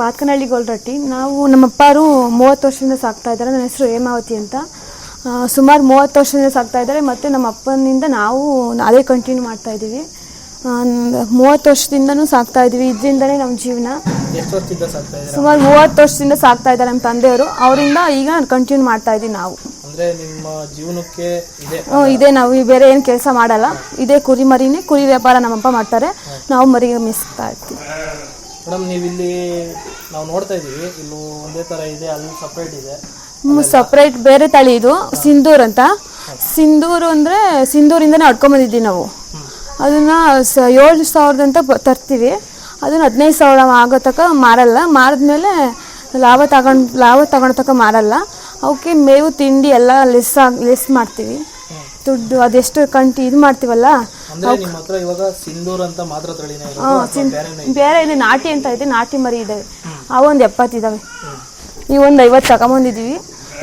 ಪಾತ್ಕನಹಳ್ಳಿ ಗೋಲ್ರಟ್ಟಿ ನಾವು ನಮ್ಮ ಅಪ್ಪಾರು ಮೂವತ್ತು ವರ್ಷದಿಂದ ಸಾಕ್ತಾ ಇದ್ದಾರೆ. ನನ್ನ ಹೆಸರು ಹೇಮಾವತಿ ಅಂತ. ಸುಮಾರು ಮೂವತ್ತು ವರ್ಷದಿಂದ ಸಾಕ್ತಾ ಇದ್ದಾರೆ. ಮತ್ತು ನಮ್ಮ ಅಪ್ಪನಿಂದ ನಾವು ಅದೇ ಕಂಟಿನ್ಯೂ ಮಾಡ್ತಾ ಇದ್ದೀವಿ. ಮೂವತ್ತು ವರ್ಷದಿಂದನೂ ಸಾಕ್ತಾ ಇದ್ದೀವಿ. ಇದರಿಂದನೇ ನಮ್ಮ ಜೀವನ. ಸುಮಾರು ಮೂವತ್ತು ವರ್ಷದಿಂದ ಸಾಕ್ತಾ ಇದ್ದಾರೆ ನಮ್ಮ ತಂದೆಯವರು. ಅವರಿಂದ ಈಗ ಕಂಟಿನ್ಯೂ ಮಾಡ್ತಾ ಇದ್ದೀವಿ ನಾವು. ಇದೇ. ನಾವು. ಬೇರೆ ಏನು ಕೆಲಸ ಮಾಡಲ್ಲ. ಇದೇ ಕುರಿ ಮರಿನೇ ಕುರಿ ವ್ಯಾಪಾರ ನಮ್ಮಪ್ಪ ಮಾಡ್ತಾರೆ. ನಾವು ಮರಿಗೆ ಮಿಸ್ತಾ ಇರ್ತೀವಿ. ಮೇಡಮ್ ನೀವು ಇಲ್ಲಿ ನಾವು ನೋಡ್ತಾ ಇದೀವಿ ಇಲ್ಲೂ ಒಂದೇ ತರ ಇದೆ ಅಲ್ಲಿ ಸಪ್ರೇಟ್ ಇದೆ. ಸಪ್ರೇಟ್ ಬೇರೆ ತಳಿ ಇದು ಸಿಂಧೂರ್ ಅಂತ. ಸಿಂಧೂರು ಅಂದರೆ ಸಿಂಧೂರಿಂದನೇ ಅಡ್ಕೊಂಬಂದಿದ್ದೀವಿ ನಾವು. ಅದನ್ನು ಸ ಏಳು ಸಾವಿರದ ಅಂತ ಬ- ತರ್ತೀವಿ. ಅದನ್ನ ಹದಿನೈದು ಸಾವಿರ ಆಗೋ ತನಕ ಮಾರಲ್ಲ. ಮಾರಿದ್ಮೇಲೆ ಲಾಭ ತಗೊಂಡ್ ಲಾಭ ತಗೊಂಡ ತನಕ ಮಾರಲ್ಲ. ಅವಕ್ಕೆ ಮೇವು ತಿಂಡಿ ಎಲ್ಲ ಲೆಸ್ ಆಗಿ ಲೆಸ್ ಮಾಡ್ತೀವಿ. ದುಡ್ಡು ಅದೆಷ್ಟು ಕಂಟಿ ಇದು ಮಾಡ್ತೀವಲ್ಲ ಅಂದ್ರೆ ನಿಮ್ಮ ಹತ್ರ ಇವಾಗ ಸಿಂಧೂರ್ ಅಂತ ಮಾತ್ರ ತಳಿನೇ ಇರೋದು ಹಾಂ ಅಥವಾ ಬೇರೆನೇ? ಬೇರೆ ಇದೆ? ನಾಟಿ ಅಂತ ಇದೆ ನಾಟಿ ಮರಿ ಇದ್ದಾವೆ ಅವು ಒಂದು ಇದಾವೆ. ಈ ಒಂದು ಐವತ್ತು ತಗೊಂಬಂದಿದ್ದೀವಿ.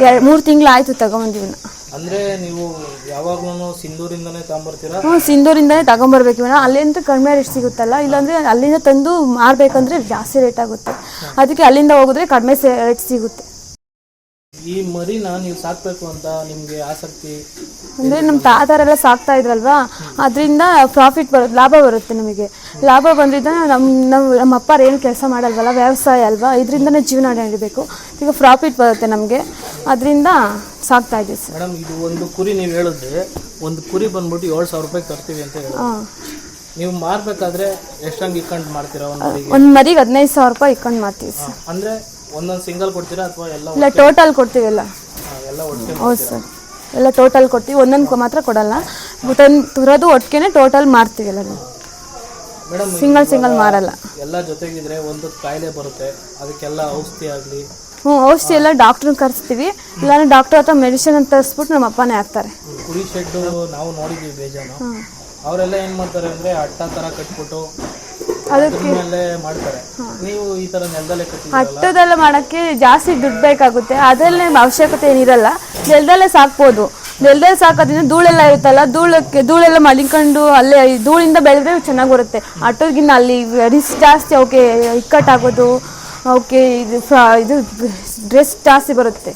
ಎರಡು ಮೂರು ತಿಂಗಳು ಆಯಿತು ತಗೊಂಬಂದಿವಿ ಅಂದ್ರೆ ನೀವು ಯಾವಾಗ್ಲೂ ಸಿಂಧೂರಿಂದನೇ ತಗೊಂಬರ್ತೀರಾ? ಹ್ಞೂ ಸಿಂಧೂರಿಂದನೇ ತಗೊಂಬರ್ಬೇಕು ಇವನ್ನ ಅಲ್ಲಿಂದ ಕಡಿಮೆ ರೇಟ್ ಸಿಗುತ್ತಲ್ಲ ಇಲ್ಲಾಂದರೆ ಅಲ್ಲಿಂದ ತಂದು ಮಾರಬೇಕಂದ್ರೆ ಜಾಸ್ತಿ ರೇಟ್ ಆಗುತ್ತೆ. ಅದಕ್ಕೆ ಅಲ್ಲಿಂದ ಹೋಗಿದ್ರೆ ಕಡಿಮೆ ರೇಟ್ ಸಿಗುತ್ತೆ. ಈ ಮರಿನ ನೀವು ಸಾಕ್ಬೇಕು ಅಂತ ನಿಮ್ಗೆ ಆಸಕ್ತಿ ಅಂದರೆ ನಮ್ಮ ತಾತಾರೆಲ್ಲ ಸಾಕ್ತಾ ಇದ್ರಲ್ವಾ? ಅದರಿಂದ ಪ್ರಾಫಿಟ್ ಬರುತ್ತೆ ಲಾಭ ಬರುತ್ತೆ ನಮಗೆ. ಲಾಭ ಬಂದಿದ್ದ ನಮ್ಮ ನಮ್ಮ ನಮ್ಮ ಅಪ್ಪಾರು ಏನು ಕೆಲಸ ಮಾಡಲ್ವಲ್ಲ ವ್ಯವಸಾಯ ಅಲ್ವಾ? ಇದರಿಂದನೇ ಜೀವನ ನಡಿಬೇಕು ಈಗ ಪ್ರಾಫಿಟ್ ಬರುತ್ತೆ ನಮಗೆ. ಅದರಿಂದ ಸಾಕ್ತಾ ಇದೆ ಸರ್. ಮೇಡಮ್ ಇದು ಒಂದು ಕುರಿ ನೀವು ಹೇಳಿದ್ರೆ ಒಂದು ಕುರಿ ಬಂದ್ಬಿಟ್ಟು ಏಳು ಸಾವಿರ ರೂಪಾಯಿ ತರ್ತೀವಿ ಅಂತ ಹೇಳಿ ಹಾಂ. ನೀವು ಮಾರ್ಬೇಕಾದ್ರೆ ಎಷ್ಟಂಗೆ ಇಕ್ಕಂಡು ಮಾಡ್ತೀರಾ ಒಂದು ಮರಿಗೆ? ಒಂದು ಮರಿಗೆ ಹದಿನೈದು ಸಾವಿರ ರೂಪಾಯಿ ಇಕ್ಕೊಂಡು ಮಾಡ್ತೀವಿ ಸರ್. ಅಂದ್ರೆ ಒಂದೊಂದು ಸಿಂಗಲ್ ಕೊಡ್ತೀರಾ ಅಥವಾ ಎಲ್ಲ ಇಲ್ಲ ಟೋಟಲ್ ಕೊಡ್ತೀವಿ ಎಲ್ಲ. ಎಲ್ಲ ಒಟ್ಟಿಗೆ ಹೌದು ಸರ್. ಎಲ್ಲ ಟೋಟಲ್ ಕೊಡ್ತೀವಿ. ಒಂದೊಂದು ಮಾತ್ರ ಕೊಡಲ್ಲ. ತಂದು ತುರೋದು ಒಟ್ಟಿಗೆ ಟೋಟಲ್ ಮಾರ್ತೀವಿ ಎಲ್ಲ ಮೇಡಮ್ ಸಿಂಗಲ್ ಸಿಂಗಲ್ ಮಾರಲ್ಲ. ಎಲ್ಲ ಜೊತೆಗಿದ್ರೆ ಒಂದು ಕಾಯಿಲೆ ಬರುತ್ತೆ. ಅದಕ್ಕೆಲ್ಲ ಔಷಧಿ ಆಗಲಿ. ಹ್ಞೂ ಔಷಧಿ ಎಲ್ಲ ಡಾಕ್ಟ್ರನ್ನ ಕರೆಸ್ತೀವಿ. ಇಲ್ಲಾಂದ್ರೆ ಡಾಕ್ಟರ್ ಹತ್ರ ಮೆಡಿಸಿನ್ ಅಂತ ತರಿಸ್ಬಿಟ್ಟು ನಮ್ಮ ಅಪ್ಪನೇ ಹಾಕ್ತಾರೆ. ಕುರಿ ಶೆಡ್ಡು ನಾವು ನೋಡಿದ್ವಿ ಬೇಜಾನು. ಅವರೆಲ್ಲ ಏನು ಮಾಡ್ತಾರೆ ಅಂದ್ರೆ ಅಟ್ಟ ತರ ಕಟ್ಬಿಟ್ಟು ಅದಕ್ಕೆ ಮಾಡ್ತಾರೆ. ನೀವು ಈ ತರ ನೆಲದಲ್ಲೇ ಕಟ್ಟಿದ್ರಲ್ಲ ಹಟ್ಟದೆಲ್ಲ ಮಾಡೋಕ್ಕೆ ಜಾಸ್ತಿ ದುಡ್ಡು ಬೇಕಾಗುತ್ತೆ. ಅದರಲ್ಲೇ ಅವಶ್ಯಕತೆ ಏನಿರಲ್ಲ. ನೆಲದಲ್ಲೇ ಸಾಕ್ಬೋದು. ನೆಲದಲ್ಲಿ ಸಾಕೋದ್ರಿಂದ ಧೂಳೆಲ್ಲ ಇರುತ್ತಲ್ಲ ಧೂಳಕ್ಕೆ ಧೂಳೆಲ್ಲ ಮಲಿಕೊಂಡು ಅಲ್ಲೇ ಈ ಧೂಳಿಂದ ಬೆಳೆದ್ರೆ ಚೆನ್ನಾಗಿ ಬರುತ್ತೆ. ಅಟ್ಟೋದ್ಗಿನ್ನ ಅಲ್ಲಿ ರಿಸ್ಕ್ ಜಾಸ್ತಿ ಅವಕ್ಕೆ ಇಕ್ಕಟ್ಟಾಗೋದು ಅವಕ್ಕೆ ಇದು ಫ್ರಾ- ಇದು ಡ್ರೆಸ್ ಜಾಸ್ತಿ ಬರುತ್ತೆ.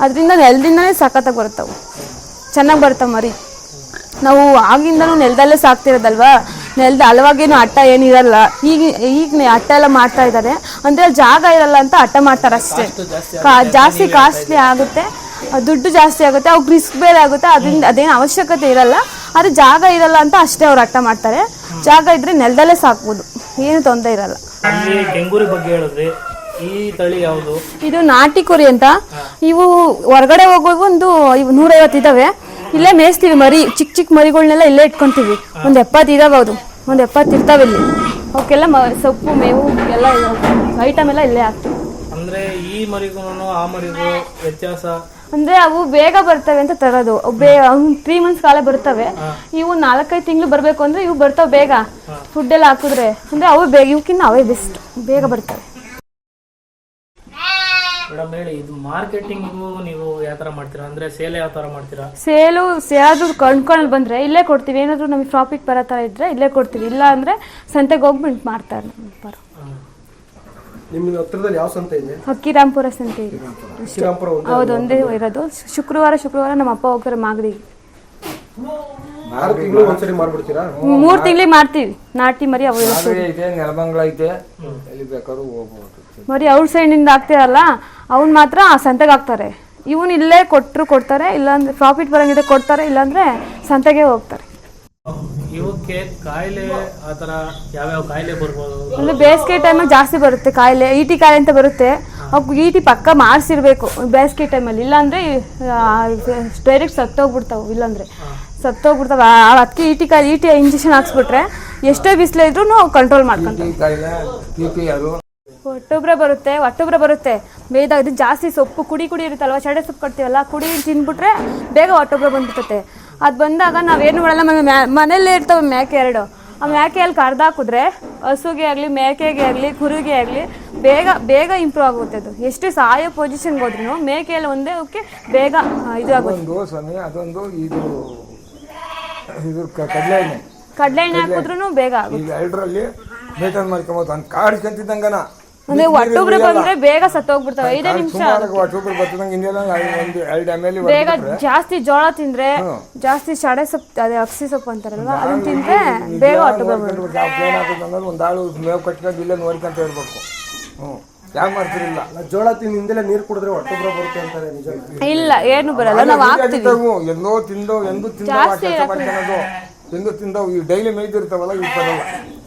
ಅದರಿಂದ ನೆಲದಿಂದನೇ ಸಖತ್ತಾಗಿ ಬರುತ್ತವು. ಚೆನ್ನಾಗಿ ಬರುತ್ತೆ ಮರಿ. ನಾವು ಆಗಿಂದನೂ ನೆಲದಲ್ಲೇ ಸಾಕ್ತಿರೋದಲ್ವಾ? ನೆಲದ ಹಲವಾಗೇನು ಅಟ್ಟ ಏನಿರಲ್ಲ. ಈಗ ಈಗ ಅಟ್ಟ ಎಲ್ಲ ಮಾಡ್ತಾ ಇದ್ದಾರೆ. ಅಂದ್ರೆ ಜಾಗ ಇರಲ್ಲ ಅಂತ ಅಟ್ಟ ಮಾಡ್ತಾರೆ ಅಷ್ಟೇ. ಜಾಸ್ತಿ ಕಾ- ಜಾಸ್ತಿ ಕಾಸ್ಟ್ಲಿ ಆಗುತ್ತೆ. ದುಡ್ಡು ಜಾಸ್ತಿ ಆಗುತ್ತೆ. ಅವ್ರಿಗೆ ರಿಸ್ಕ್ ಬೇರೆ ಆಗುತ್ತೆ. ಅದರಿಂದ ಅದೇನು ಅವಶ್ಯಕತೆ ಇರಲ್ಲ. ಆದರೆ ಜಾಗ ಇರಲ್ಲ ಅಂತ ಅಷ್ಟೇ ಅವ್ರು ಅಟ್ಟ ಮಾಡ್ತಾರೆ. ಜಾಗ ಇದ್ರೆ ನೆಲದಲ್ಲೇ ಸಾಕ್ಬೋದು. ಏನು ತೊಂದರೆ ಇರಲ್ಲ. ಅಲ್ಲಿ ಬಗ್ಗೆ ಹೇಳಿದ್ರಿ ಈ ತಳಿ ಯಾವುದು? ಇದು ನಾಟಿ ಕುರಿ ಅಂತ. ಇವು ಹೊರಗಡೆ ಹೋಗೋ ಒಂದು ಇವು ನೂರೈವತ್ತು ಇದಾವೆ. ಇಲ್ಲೇ ಮೇಯಿಸ್ತೀವಿ ಮರಿ ಚಿಕ್ಕ ಚಿಕ್ಕ ಮರಿಗಳನ್ನೆಲ್ಲ ಇಲ್ಲೇ ಇಟ್ಕೊಂತೀವಿ. ಒಂದು ಎಪ್ಪತ್ತು ಇದಾವೆ ಅದು ಒಂದು ಎಪ್ಪತ್ತು ಇರ್ತಾವೆ ಇಲ್ಲಿ. ಅವಕ್ಕೆಲ್ಲ ಮ ಸೊಪ್ಪು ಮೇವು ಎಲ್ಲ ಐಟಮ್ ಎಲ್ಲ ಇಲ್ಲೇ ಹಾಕ್ತೀವಿ ಅಂದ್ರೆ ಈ ಮರಿಗೂ ಆ ಮರಿಗೂ ವ್ಯತ್ಯಾಸ? ಅಂದ್ರೆ ಅವು ಬೇಗ ಬರ್ತವೆ ಅಂತ ತರೋದು. ಬೇ ತ್ರೀ ಮಂತ್ಸ್ ಕಾಲ ಬರ್ತವೆ. ಇವು ನಾಲ್ಕೈದು ತಿಂಗಳು ಬರಬೇಕು ಅಂದ್ರೆ ಇವು ಬರ್ತಾವೆ ಬೇಗ. ಫುಡ್ ಎಲ್ಲ ಹಾಕಿದ್ರೆ. ಅಂದ್ರೆ ಅವು ಬೇಗ ಇವಕ್ಕಿಂತ ಅವೇ ಬೆಸ್ಟ್ ಬೇಗ ಬರ್ತವೆ. ಮೇಡಮ್ ಹೇಳಿ ಇದು ಮಾರ್ಕೆಟಿಂಗು ನೀವು ಯಾವ ತರ ಮಾಡ್ತೀರಾ? ಅಂದ್ರೆ ಸೇಲ್ ಯಾವ ತರ ಮಾಡ್ತೀರಾ? ಸೇಲು ಯಾರಾದ್ರೂ ಕೊಂಡ್ಕೊಂಡು ಬಂದ್ರೆ ಇಲ್ಲೇ ಕೊಡ್ತೀವಿ. ಏನಾದರೂ ನಮಗೆ ಪ್ರಾಫಿಟ್ ಬರೋ ಥರ ಇದ್ರೆ ಇಲ್ಲೇ ಕೊಡ್ತೀವಿ. ಇಲ್ಲ ಅಂದ್ರೆ ಸಂತೆಗೆ ಹೋಗ್ಬಿಟ್ಟು ಮಾಡ್ತಾರೆ ನಮ್ಮ ಅಪ್ಪರು. ನಿಮ್ಮ ಹತ್ರದಲ್ಲಿ ಯಾವ ಸಂತೆ ಇದೆ? ಹಕ್ಕಿರಾಂಪುರ ಸಂತೆ ಇದೆ. ಶ್ರೀರಾಮ್ಪುರ ಒಂದು ಹೌದು ಒಂದೇ ಇರೋದು. ಶುಕ್ರವಾರ ಶುಕ್ರವಾರ ನಮ್ಮ ಅಪ್ಪ ಹೋಗ್ತಾರೆ ಮಾಗಡಿಗೆ. ಆರು ತಿಂಗಳು ಒಂದ್ಸರಿ ಮಾಡ್ಬಿಡ್ತೀರಾ? ಮೂರು ತಿಂಗಳಿಗೆ ಮಾಡ್ತೀವಿ. ನಾಟಿ ಮರಿ ಅವು ಮಾಗಡಿ ಐತೆ ನೆಲಮಂಗ್ಲ ಇದೆ. ಎಲ್ಲಿ ಬೇಕಾದ್ರೂ ಹೋಗ್ಬೋದು. ಮರಿ ಅವ್ರ ಸೈಡಿಂದ ಆಗ್ತಿರಲ್ಲ ಅವ್ನು ಮಾತ್ರ ಆ ಸಂತೆಗೆ ಹಾಕ್ತಾರೆ ಇವನು ಇಲ್ಲೇ ಕೊಟ್ಟರು ಕೊಡ್ತಾರೆ ಇಲ್ಲಾಂದ್ರೆ ಪ್ರಾಫಿಟ್ ಬರಂಗಿದೆ ಕೊಡ್ತಾರೆ ಇಲ್ಲಾಂದ್ರೆ ಸಂತೆಗೆ ಹೋಗ್ತಾರೆ. ಇವಕ್ಕೆ ಕಾಯಿಲೆ ಆ ತರ ಯಾವ್ಯಾವ ಕಾಯಿಲೆ ಬರ್ಬೋದು? ಅಂದ್ರೆ ಬೇಸಿಗೆ ಟೈಮಲ್ಲಿ ಜಾಸ್ತಿ ಬರುತ್ತೆ ಕಾಯಿಲೆ ಈಟಿ ಕಾಯಿಲೆ ಅಂತ ಬರುತ್ತೆ. ಈಟಿ ಪಕ್ಕ ಮಾಡಿಸಿರ್ಬೇಕು ಬೇಸಿಗೆ ಟೈಮಲ್ಲಿ ಇಲ್ಲಾಂದ್ರೆ ಡೈರೆಕ್ಟ್ ಸತ್ತೋಗ್ಬಿಡ್ತಾವೆ ಇಲ್ಲಾಂದ್ರೆ. ಸತ್ತೋಗ್ಬಿಡ್ತಾವೆ. ಅದಕ್ಕೆ ಈಟಿ ಕಾಯಿ ಈಟಿ ಇಂಜೆಕ್ಷನ್ ಹಾಕ್ಸ್ಬಿಟ್ರೆ ಎಷ್ಟೇ ಬಿಸಿಲೇ ಇದ್ರೂ ಕಂಟ್ರೋಲ್ ಮಾಡ್ಕೊಂತಾರೆ. ಒಟ್ಟೊಬ್ರೆ ಬರುತ್ತೆ ಒಟ್ಟೊಬ್ರೆ ಬರುತ್ತೆ. ಬೇಗ ಇದು ಜಾಸ್ತಿ ಸೊಪ್ಪು ಕುಡಿ ಕುಡಿ ಇರುತ್ತಲ್ವ ಚಡೆ ಸೊಪ್ಪು ಕೊಡ್ತೀವಲ್ಲ ಕುಡಿ ತಿಂದ್ಬಿಟ್ರೆ ಬೇಗ ಒಟ್ಟೊಬ್ಬರ ಬಂದ್ಬಿಡುತ್ತೆ. ಅದು ಬಂದಾಗ ನಾವೇನು ಮಾಡಲ್ಲ ಮನೆ ಮ್ಯಾ ಮನೇಲೇ ಇರ್ತವೆ ಮೇಕೆ ಎರಡು. ಆ ಮೇಕೆಯಲ್ಲಿ ಕರ್ದು ಹಾಕಿದ್ರೆ ಹಸುಗೆ ಆಗಲಿ ಮೇಕೆಗೆ ಆಗಲಿ ಕುರಿಗೆ ಆಗಲಿ ಬೇಗ ಬೇಗ ಇಂಪ್ರೂವ್ ಆಗುತ್ತೆ ಅದು. ಎಷ್ಟು ಸಾಯೋ ಪೊಸಿಷನ್ಗೆ ಹೋದ್ರೂ ಮೇಕೆಯಲ್ಲಿ ಒಂದೇ ಓಕೆ ಬೇಗ ಇದು ಆಗುತ್ತೆ. ಸ್ವಾಮಿ ಅದೊಂದು ಇದು ಇದು ಕ- ಕಡ್ಲೆ ಎಣ್ಣೆ ಕಡಲೆ ಎಣ್ಣೆ ಹಾಕಿದ್ರೂ ಬೇಗ ಆಗುತ್ತೆ. ಎರಡರಲ್ಲಿ ಮೇಟನ್ ಮಾಡ್ಕೊಬೋದು ಅಂತ. ಕಾಡ್ಸ್ಕೊಂತಿದ್ದಂಗನ. ಅಂದ್ರೆ ಒಟ್ಟೊಬ್ರು ಬಂದ್ರೆ ಬೇಗ ಸತ್ತೋಗ್ಬಿಡ್ತಾವೆ. ಐದೇ ನಿಮಿಷ ಸುಮಾರು ಒಬ್ಬರು ಬರ್ತದಂಗೆ ಹಿಂದೆಲ್ಲ ಒಂದು ಎರಡು ಎಂ ಎಲ್ ಬೇಗ ಜಾಸ್ತಿ ಜೋಳ ತಿಂದ್ರೆ ಜಾಸ್ತಿ ಶಡೆ ಸೊಪ್ಪು ಅದೇ ಅಕ್ಷಿ ಸೊಪ್ಪು ಅಂತಾರಲ್ವಾ ಅದನ್ನ ತಿಂದ್ರೆ ಬೇಗ ಅನ್ನೋದು ಒಂದು ಆಳು ಮೇವು ಕಟ್ಕೊಂಡು ಇಲ್ಲೇ ನೋಡ್ಕೊಂತ ಇರ್ಬೇಕು ಹ್ಞೂ ಯಾಕೆ ಮಾಡ್ತಿರಿಲ್ಲ ಜೋಳ ತಿಂದು ಹಿಂದೆಲ್ಲ ನೀರು ಕುಡಿದ್ರೆ ಬರುತ್ತೆ ಅಂತಾರೆ ನಿಜ. ಇಲ್ಲ ಏನು ಬರಲ್ಲ ನಾವು ಎಲ್ಲೋ ತಿಂದೋ ತಿಂದವು ಈ ಡೈಲಿ ಮೇಯ್ದಿರ್ತಾವಲ್ಲ ಇರ್ತಾವಲ್ಲ ಬರಲ್ಲ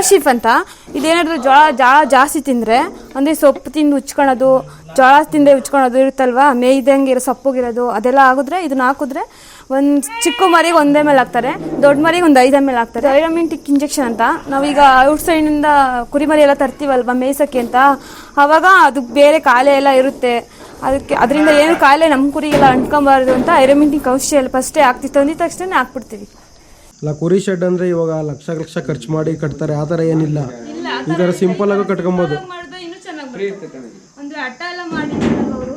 ಶಿಫ್ ಅಂತ. ಇದೇನಾದ್ರೂ ಜೋಳ ಜೋಳ ಜಾಸ್ತಿ ತಿಂದ್ರೆ, ಅಂದ್ರೆ ಸೊಪ್ಪು ತಿಂದು ಉಚ್ಕೊಳೋದು, ಜೋಳ ತಿಂದೆ ಉಚ್ಕೊಳೋದು ಇರುತ್ತಲ್ವಾ, ಮೇಯ್ದಂಗೆ ಇರೋ ಸೊಪ್ಪುಗಿರೋದು, ಅದೆಲ್ಲ ಆಗಿದ್ರೆ ಇದನ್ನ ಹಾಕಿದ್ರೆ ಒಂದು ಚಿಕ್ಕ ಮರಿಗೆ ಒಂದೇ ಮೇಲೆ ಹಾಕ್ತಾರೆ, ದೊಡ್ಡ ಮರಿಗೆ ಒಂದು ಐದೇ ಮೇಲೆ ಹಾಕ್ತಾರೆ. ಐರಮಿಂಟಿಕ್ ಇಂಜೆಕ್ಷನ್ ಅಂತ. ನಾವೀಗ ಔಟ್ ಸೈಡಿಂದ ಕುರಿಮರಿ ಎಲ್ಲ ತರ್ತೀವಲ್ವ ಮೇಯ್ಸಕ್ಕೆ ಅಂತ. ಆವಾಗ ಅದು ಬೇರೆ ಕಾಯಿಲೆ ಎಲ್ಲ ಇರುತ್ತೆ. ಅದಕ್ಕೆ ಅದರಿಂದ ಏನು ಕಾಯಿಲೆ ನಮ್ಮ ಕುರಿಗೆಲ್ಲ ಅಂಟ್ಕೊಬಾರ್ದು ಅಂತ ಐರಮಿಂಟಿಕ್ ಔಷಧಿ ಎಲ್ಲ ಫಸ್ಟೇ ಹಾಕ್ತಿವಿ ತಂದಿದ ತಕ್ಷಣ ಹಾಕ್ಬಿಡ್ತೀವಿ. ಅಲ್ಲ ಕುರಿ ಶೆಡ್ ಅಂದ್ರೆ ಇವಾಗ ಲಕ್ಷ ಲಕ್ಷ ಖರ್ಚು ಮಾಡಿ ಕಟ್ತಾರೆ ಆ ಥರ ಏನಿಲ್ಲ. ಈ ಥರ ಸಿಂಪಲ್ ಆಗಿ ಕಟ್ಕೊಬೋದು. ಮಾಡಿದ್ರೆ ಇನ್ನೂ ಚೆನ್ನಾಗಿ ಅಂದ್ರೆ ಅಟ್ಟ ಎಲ್ಲ ಮಾಡಿರ್ತಾರಲ್ಲ ಅವರು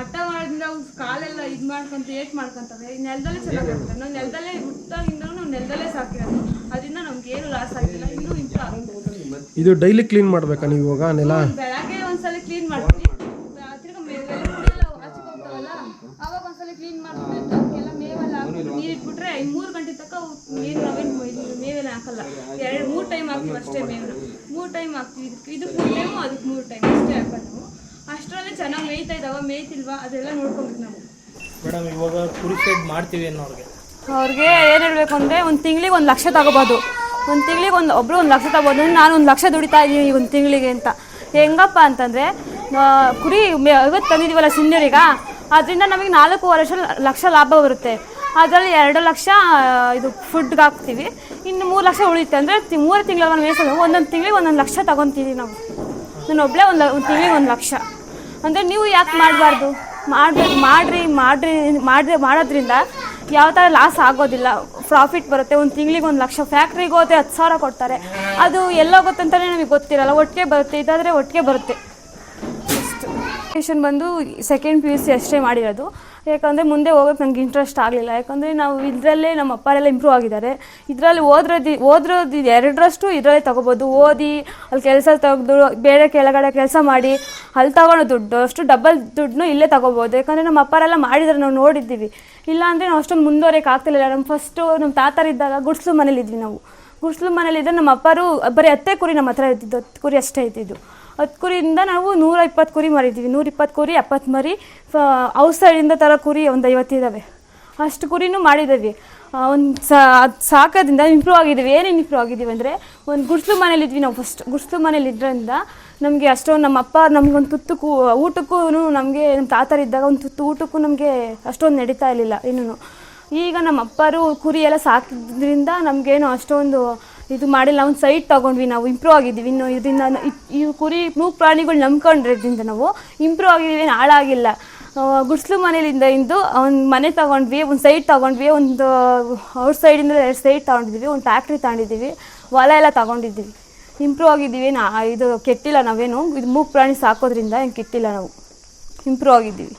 ಅಟ್ಟ ಮಾಡಿದ್ರೆ ಅವು ಕಾಲೆಲ್ಲ ಇದು ಮಾಡ್ಕೊಂತ ಏಟ್ ಮಾಡ್ಕೊಂತವೆ ಈ ನೆಲದಲ್ಲೇ ಚೆನ್ನಾಗಿ ಬರುತ್ತೆ. ನಾವು ನೆಲದಲ್ಲೇ ಹುಟ್ಟಾಗಿಂದ ನಾವು ನೆಲದಲ್ಲೇ ಸಾಕಿರೋದು. ಅದರಿಂದ ನಮ್ಗೆ ಏನು ಲಾಸ್ ಆಗಿಲ್ಲ ಇನ್ನೂ ಇಂಪ್ರೂವ್ ಇದು ಡೈಲಿ ಕ್ಲೀನ್ ಮಾಡ್ಬೇಕಾ ನೀವು ಇವಾಗ ನೆಲ? ಹಾಕಲ್ಲ. ಎರಡು ಮೂರು ಟೈಮ್ ಹಾಕ್ತೀವಿ ಅಷ್ಟೇ ಮೇವ್ನ ಮೂರು ಟೈಮ್ ಹಾಕ್ತೀವಿ. ಇದಕ್ಕೆ ಇದಕ್ಕೆ ಮೂರು ಟೈಮು ಅದಕ್ಕೆ ಮೂರು ಟೈಮ್ ಅಷ್ಟೇ ಹಾಕೋದು. ನಾವು ಅಷ್ಟರಲ್ಲೇ ಚೆನ್ನಾಗಿ ಮೇಯ್ತಾ ಇದಾವ ಮೇಯ್ತಿಲ್ವಾ? ಅದೆಲ್ಲ ನೋಡ್ಕೊಬೇಕು ನಾವು. ಮೇಡಮ್ ಇವಾಗ ಕುರಿ ಸೈಡ್ ಮಾಡ್ತೀವಿ ಅನ್ನೋರಿಗೆ. ಅವ್ರಿಗೆ ಏನು ಹೇಳಬೇಕು ಅಂದರೆ ಒಂದು ತಿಂಗಳಿಗೆ ಒಂದು ಲಕ್ಷ ತಗೋಬೋದು. ಒಂದು ತಿಂಗಳಿಗೆ ಒಂದು ಒಬ್ಬರು ಒಂದು ಲಕ್ಷ ತಗೋಬೋದು. ನಾನು ಒಂದು ಲಕ್ಷ ದುಡಿತಾ ಇದ್ದೀನಿ ಒಂದು ತಿಂಗಳಿಗೆ ಅಂತ. ಹೆಂಗಪ್ಪ ಅಂತಂದರೆ ಕುರಿ ಮೇ ಇವತ್ತು ತಂದಿದ್ದೀವಲ್ಲ ಸಿಂಧೂರಿಗ ಅದರಿಂದ ನಮಗೆ ನಾಲ್ಕೂವರೆ ವರ್ಷ ಲಕ್ಷ ಲಾಭ ಬರುತ್ತೆ. ಅದರಲ್ಲಿ ಎರಡು ಲಕ್ಷ ಇದು ಫುಡ್ಗೆ ಹಾಕ್ತೀವಿ. ಇನ್ನು ಮೂರು ಲಕ್ಷ ಉಳಿಯುತ್ತೆ. ಅಂದರೆ ಮೂರು ತಿಂಗಳ ಒಂದು ಮೇಸಲು ಒಂದೊಂದು ತಿಂಗಳಿಗೆ ಒಂದೊಂದು ಲಕ್ಷ ತಗೊತೀವಿ ನಾವು. ನಾನು ಒಬ್ಬಳೇ ಒಂದು ಒಂದು ತಿಂಗಳಿಗೆ ಒಂದು ಲಕ್ಷ. ಅಂದರೆ ನೀವು ಯಾಕೆ ಮಾಡಬಾರ್ದು? ಮಾಡಬೇಕು ಮಾಡ್ರಿ ಮಾಡ್ರಿ ಮಾಡಿದ್ರೆ ಮಾಡೋದ್ರಿಂದ ಯಾವ ಥರ ಲಾಸ್ ಆಗೋದಿಲ್ಲ. ಪ್ರಾಫಿಟ್ ಬರುತ್ತೆ. ಒಂದು ತಿಂಗಳಿಗೆ ಒಂದು ಲಕ್ಷ. ಫ್ಯಾಕ್ಟ್ರಿಗೆ ಹೋದ್ರೆ ಹತ್ತು ಸಾವಿರ ಕೊಡ್ತಾರೆ. ಅದು ಎಲ್ಲೋಗುತ್ತೆ ಅಂತಲೇ ನಮಗೆ ಗೊತ್ತಿರಲ್ಲ. ಒಟ್ಟಿಗೆ ಬರುತ್ತೆ. ಇದಾದರೆ ಒಟ್ಟಿಗೆ ಬರುತ್ತೆ. ಬಂದು ಸೆಕೆಂಡ್ ಪಿ ಯು ಸಿ ಅಷ್ಟೇ ಮಾಡಿರೋದು. ಯಾಕಂದರೆ ಮುಂದೆ ಹೋಗೋಕೆ ನಂಗೆ ಇಂಟ್ರೆಸ್ಟ್ ಆಗಲಿಲ್ಲ. ಯಾಕಂದರೆ ನಾವು ಇದರಲ್ಲೇ ನಮ್ಮ ಅಪ್ಪರೆಲ್ಲ ಇಂಪ್ರೂವ್ ಆಗಿದ್ದಾರೆ. ಇದರಲ್ಲಿ ಓದ್ರದ್ದು ಓದ್ರದ್ದು ಎರಡರಷ್ಟು ಇದರಲ್ಲೇ ತೊಗೋಬೋದು. ಓದಿ, ಅಲ್ಲಿ ಕೆಲಸ ತೆಗೆದು, ಬೇರೆ ಕೆಳಗಡೆ ಕೆಲಸ ಮಾಡಿ, ಅಲ್ಲಿ ತಗೊಳ್ಳೋ ದುಡ್ಡು, ಅಷ್ಟು ಡಬಲ್ ದುಡ್ಡನ್ನು ಇಲ್ಲೇ ತೊಗೋಬೋದು. ಯಾಕಂದರೆ ನಮ್ಮ ಅಪ್ಪರೆಲ್ಲ ಮಾಡಿದ್ರೆ ನಾವು ನೋಡಿದ್ದೀವಿ. ಇಲ್ಲಾಂದರೆ ನಾವು ಅಷ್ಟೊಂದು ಮುಂದುವರೆಯೋಕೆ ಆಗ್ತಿಲ್ಲ ನಮ್ಮ ಫಸ್ಟು ನಮ್ಮ ತಾತರಿದ್ದಾಗ ಗುಡ್ಸ್ಲು ಮನೇಲಿದ್ವಿ ನಾವು. ಗುಡ್ಸ್ಲು ಮನೇಲಿದ್ದರೆ ನಮ್ಮ ಅಪ್ಪರು ಬರೀ ಹತ್ತೇ ಕುರಿ ನಮ್ಮ ಹತ್ರ ಇದ್ದಿದ್ದು, ಕುರಿ ಅಷ್ಟೇ ಇದ್ದಿದ್ದು. ಹತ್ತು ಕುರಿಯಿಂದ ನಾವು ನೂರ ಇಪ್ಪತ್ತು ಕುರಿ ಮಾರಿದ್ದೀವಿ. ನೂರ ಇಪ್ಪತ್ತು ಕುರಿ, ಎಪ್ಪತ್ತು ಮರಿ ಔಟ್ಸೈಡಿಂದ ಥರ ಕುರಿ ಒಂದು ಐವತ್ತಿದ್ದಾವೆ ಅಷ್ಟು ಕುರಿನೂ ಮಾಡಿದ್ದೀವಿ. ಒಂದು ಸಾ ಸಾಕೋದ್ರಿಂದ ಇಂಪ್ರೂವ್ ಆಗಿದ್ದೀವಿ. ಏನೇನು ಇಂಪ್ರೂವ್ ಆಗಿದ್ದೀವಿ ಅಂದರೆ, ಒಂದು ಗುಡ್ಸ್ಲು ಮನೇಲಿದ್ವಿ ನಾವು ಫಸ್ಟ್ ಗುಡ್ಸ್ಲು ಮನೇಲಿ ಇದ್ರಿಂದ ನಮಗೆ ಅಷ್ಟೊಂದು ನಮ್ಮ ಅಪ್ಪ ನಮ್ಗೊಂದು ತುತ್ತು ಕೂ ಊಟಕ್ಕೂ ನಮಗೆ ನಮ್ಮ ತಾತರಿದ್ದಾಗ ಒಂದು ತುತ್ತು ಊಟಕ್ಕೂ ನಮಗೆ ಅಷ್ಟೊಂದು ನಡೀತಾ ಇರಲಿಲ್ಲ ಇನ್ನೂ ಈಗ ನಮ್ಮ ಅಪ್ಪರು ಕುರಿ ಎಲ್ಲ ಸಾಕಿದ್ರಿಂದ ನಮಗೇನು ಅಷ್ಟೊಂದು ಇದು ಮಾಡಿಲ್ಲ ಒಂದು ಸೈಟ್ ತಗೊಂಡ್ವಿ, ನಾವು ಇಂಪ್ರೂವ್ ಆಗಿದ್ದೀವಿ. ಇನ್ನು ಇದರಿಂದ ಈ ಕುರಿ ಮೂಗ್ ಪ್ರಾಣಿಗಳು ನಂಬ್ಕೊಂಡಿರೋದ್ರಿಂದ ನಾವು ಇಂಪ್ರೂವ್ ಆಗಿದ್ದೀವಿ, ಏನು ಹಾಳಾಗಿಲ್ಲ. ಗುಡ್ಸ್ಲು ಮನೆಯಿಂದ ಇಂದು ಒಂದು ಮನೆ ತೊಗೊಂಡ್ವಿ, ಒಂದು ಸೈಟ್ ತೊಗೊಂಡ್ವಿ, ಒಂದು ಔಟ್ ಸೈಡಿಂದ ಎರಡು ಸೈಟ್ ತೊಗೊಂಡಿದ್ದೀವಿ, ಒಂದು ಫ್ಯಾಕ್ಟ್ರಿ ತಗೊಂಡಿದ್ದೀವಿ, ಹೊಲ ಎಲ್ಲ ತಗೊಂಡಿದ್ದೀವಿ. ಇಂಪ್ರೂವ್ ಆಗಿದ್ದೀವಿ, ನಾ ಇದು ಕೆಟ್ಟಿಲ್ಲ ನಾವೇನು, ಇದು ಮೂಗು ಪ್ರಾಣಿ ಸಾಕೋದ್ರಿಂದ ಏನು ಕೆಟ್ಟಿಲ್ಲ ನಾವು. ಇಂಪ್ರೂವ್ ಆಗಿದ್ದೀವಿ.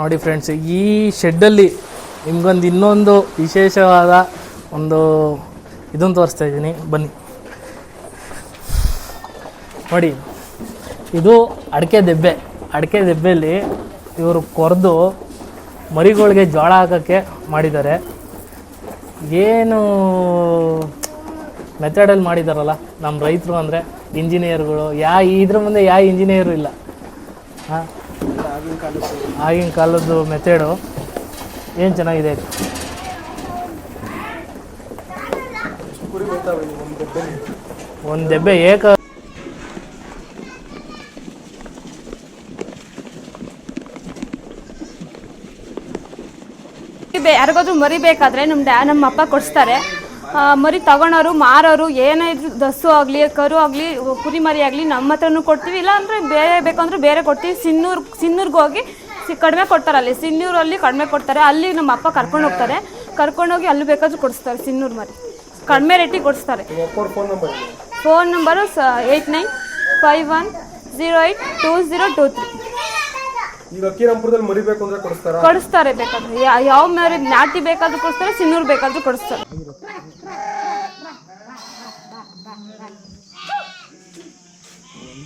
ನೋಡಿ ಫ್ರೆಂಡ್ಸ್ ಈ ಶೆಡ್ಡಲ್ಲಿ ನಿಮ್ಗೊಂದು ಇನ್ನೊಂದು ವಿಶೇಷವಾದ ಒಂದು ಇದನ್ನು ತೋರಿಸ್ತಾ ಇದ್ದೀನಿ. ಬನ್ನಿ. ನೋಡಿ, ಇದು ಅಡಿಕೆ ದೆಬ್ಬೆ. ಅಡಿಕೆ ದೆಬ್ಬೆಯಲ್ಲಿ ಇವರು ಕೊರೆದು ಮರಿಗಳಿಗೆ ಜೋಳ ಹಾಕೋಕ್ಕೆ ಮಾಡಿದ್ದಾರೆ. ಏನು ಮೆಥಡಲ್ಲಿ ಮಾಡಿದಾರಲ್ಲ ನಮ್ಮ ರೈತರು ಅಂದರೆ ಇಂಜಿನಿಯರ್ಗಳು ಯಾ ಇದ್ರ ಮುಂದೆ ಯಾವ ಇಂಜಿನಿಯರು ಇಲ್ಲ. ಹಾಂ? ಆಗಿನ ಕಾಲದ್ದು ಮೆಥಡು ಏನು ಚೆನ್ನಾಗಿದೆ. ಒಂದು ದೆಬ್ಬೆ ಏಕ ಯಾರಿಗಾದ್ರೂ ಮರಿಬೇಕಾದ್ರೆ ನಮ್ಮ ಡ್ಯಾ ನಮ್ಮ ಅಪ್ಪ ಕೊಡಿಸ್ತಾರೆ. ಮರಿ ತಗೊಳೋರು ಮಾರೋರು ಏನೇ ಇದ್ರು ದಸ್ಸು ಆಗಲಿ ಕರು ಆಗಲಿ ಕುರಿ ಮರಿ ಆಗಲಿ ನಮ್ಮ ಹತ್ರನೂ ಕೊಡ್ತೀವಿ. ಇಲ್ಲ ಅಂದರೆ ಬೇರೆ ಬೇಕಂದ್ರೆ ಬೇರೆ ಕೊಡ್ತೀವಿ. ಸಿನ್ನೂರು ಸಿನ್ನೂರ್ಗೆ ಹೋಗಿ ಸಿ ಕಡಿಮೆ ಕೊಡ್ತಾರೆ ಅಲ್ಲಿ. ಸಿನ್ನೂರಲ್ಲಿ ಕಡಿಮೆ ಕೊಡ್ತಾರೆ. ಅಲ್ಲಿ ನಮ್ಮ ಅಪ್ಪ ಕರ್ಕೊಂಡು ಹೋಗ್ತಾರೆ. ಕರ್ಕೊಂಡೋಗಿ ಅಲ್ಲಿ ಬೇಕಾದ್ರೂ ಕೊಡಿಸ್ತಾರೆ ಸಿನ್ನೂರು ಮರಿ. ಕಡಿಮೆ ರೇಟಿಗೆ ಕೊಡಿಸ್ತಾರೆ. ಫೋನ್ ನಂಬರ್ ಫೋನ್ ನಂಬರು ಸ eight nine five one zero eight two zero two three. ಈಗ ಅಕ್ಕಿರಾಂಪುರದಲ್ಲಿ ಮರಿಬೇಕು ಅಂದ್ರೆ ಕೊಡಿಸ್ತಾರ? ಕೊಡಿಸ್ತಾರೆ ಬೇಕಾದ್ರೆ. ಯಾವ ಮರಿ ನಾಟಿ ಬೇಕಾದ್ರೂ ಕೊಡಿಸ್ತಾರೆ ಸಿನ್ನೂರು ಬೇಕಾದ್ರೂ ಕೊಡಿಸ್ತಾರೆ.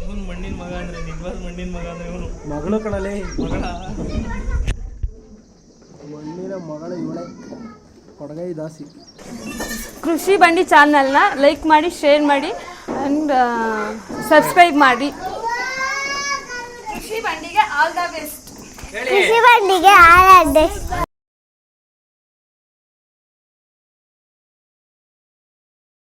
ಇವನು ಮಣ್ಣಿನ ಮಗ ಅಂದರೆ ನಿಜವಾದ ಮಣ್ಣಿನ ಮಗ ಅಂದರೆ ಇವನು ಮಗಳು ಕಣಲೇ. ಮಗಳ. ಮಣ್ಣಿನ ಮಗಳ ಇವಳೆ. ಕೊಡಗೈ ದಾಸಿ. ಕೃಷಿ ಬಂಡಿ ಚಾನಲ್ನ ಲೈಕ್ ಮಾಡಿ ಶೇರ್ ಮಾಡಿ ಆ್ಯಂಡ್ ಸಬ್ಸ್ಕ್ರೈಬ್ ಮಾಡಿ. ಕೃಷಿ ಬಂಡಿಗೆ ಆಲ್ ದ ಬೆಸ್ಟ್ ಕೃಷಿ ಬಂಡಿಗೆ ಆರ್